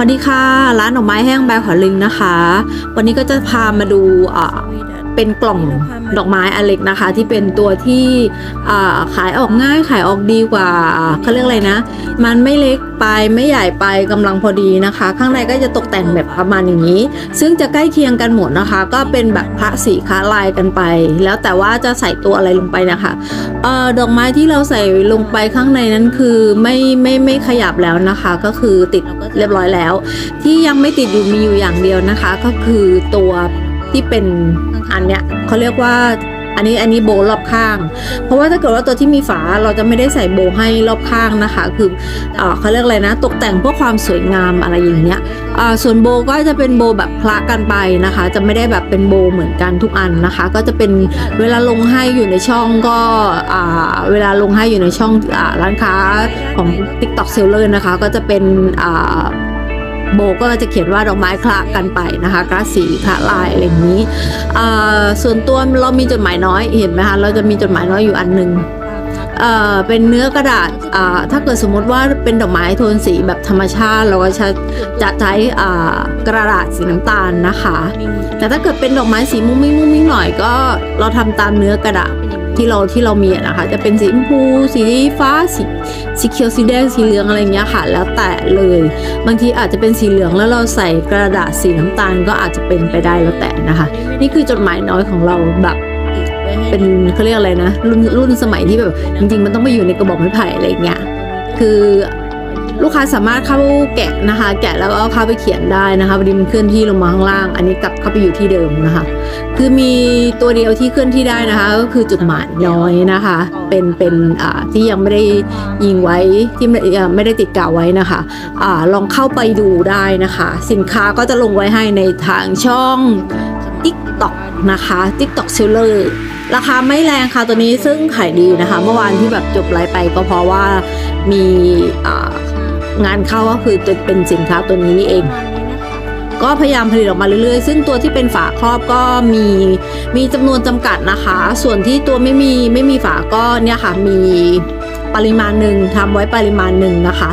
สวัสดีค่ะ ร้านดอกไม้แห้งแบร์ขอลิงนะคะ วันนี้ก็จะพามาดูอ่า เป็นกล่องดอกไม้อันเล็กนะคะ ที่เป็นตัวที่อ่าขายออกง่ายขายออกดีกว่าเขาเรียกอะไรนะ มันไม่เล็กไปไม่ใหญ่ไปกำลังพอดีนะคะ ข้างในก็จะตกแต่งแบบประมาณอย่างนี้ ซึ่งจะใกล้เคียงกันหมดนะคะ ก็เป็นแบบพระสีค้าลายกันไป แล้วแต่ว่าจะใส่ตัวอะไรลงไปนะคะเอ่อดอกไม้ที่เราใส่ลงไปข้างในนั้นคือไม่ไม่ไม่ขยับแล้วนะคะ ก็คือติดเรียบร้อยแล้ว ที่ยังไม่ติดอยู่มีอยู่อย่างเดียวนะคะ ก็คือตัว ที่เป็นอันเนี้ยเขาเรียกว่าอันนี้อันนี้โบรอบข้าง เพราะว่าถ้าเกิดว่าตัวที่มีฝาเราจะไม่ได้ใส่โบให้รอบข้างนะคะ คือเออเขาเรียกอะไรนะ ตกแต่งเพื่อความสวยงามอะไรอย่างเงี้ยอ่าส่วนโบก็จะเป็นโบแบบคละกันไปนะคะ จะไม่ได้แบบเป็นโบเหมือนกันทุกอันนะคะ ก็จะเป็นเวลาลงให้อยู่ในช่องก็อ่าเวลาลงให้อยู่ในช่องอ่าร้านค้าของ TikTok Seller นะคะ ก็จะเป็นอ่า โบก็จะเขียนว่าดอกไม้คละกันไปนะคะกระสีคละลายอะไรอย่างนี้ ส่วนตัวเรามีจดหมายน้อยเห็นไหมคะเราจะมีจดหมายน้อยอยู่อันหนึ่งเป็นเนื้อกระดาษถ้าเกิดสมมติว่าเป็นดอกไม้โทนสีแบบธรรมชาติ เราก็จะจะใช้กระดาษสีน้ำตาลนะคะ แต่ถ้าเกิดเป็นดอกไม้สีมุ้งมิ้งมุ้งมิ้งหน่อยก็เราทำตามเนื้อกระดาษ ที่เราที่เรามีนะคะ จะเป็นสีชมพู สีฟ้า สีสีเขียวสีแดงสีเหลืองอะไรเงี้ยค่ะ แล้วแต่เลย บางทีอาจจะเป็นสีเหลืองแล้วเราใส่กระดาษสีน้ำตาลก็อาจจะเป็นไปได้แล้วแต่นะคะ นี่คือจดหมายน้อยของเราแบบเป็นเขาเรียกอะไรนะรุ่นรุ่นสมัยที่แบบจริงๆ มันต้องไปอยู่ในกระบอกไม้ไผ่อะไรเงี้ยคือ ลูกค้าสามารถเข้าแกะนะคะ แกะแล้วก็เข้าไปเขียนได้นะคะพอดีมันเคลื่อนที่ลงมาข้างล่าง อันนี้กลับเข้าไปอยู่ที่เดิมนะคะ คือมีตัวเดียวที่เคลื่อนที่ได้นะคะ ก็คือจุดหมายน้อยนะคะ เป็นเป็นอ่าที่ยังไม่ได้ยิงไว้ที่ไม่ไม่ได้ติดกาวไว้นะคะอ่าลองเข้าไปดูได้นะคะ สินค้าก็จะลงไว้ให้ในทางช่อง TikTok นะคะ TikTok Seller ราคาไม่แรงค่ะตัวนี้ซึ่งขายดีนะคะ เมื่อวานที่แบบจบไลฟ์ไปก็เพราะว่ามีอ่า งานเข้าก็คือจะเป็นสินค้าตัวนี้นี่เอง ก็พยายามผลิตออกมาเรื่อยๆ ซึ่งตัวที่เป็นฝาครอบก็มีมีจำนวนจำกัดนะคะ ส่วนที่ตัวไม่มีไม่มีฝาก็เนี่ยค่ะมีปริมาณหนึ่งทำไว้ปริมาณหนึ่งนะคะ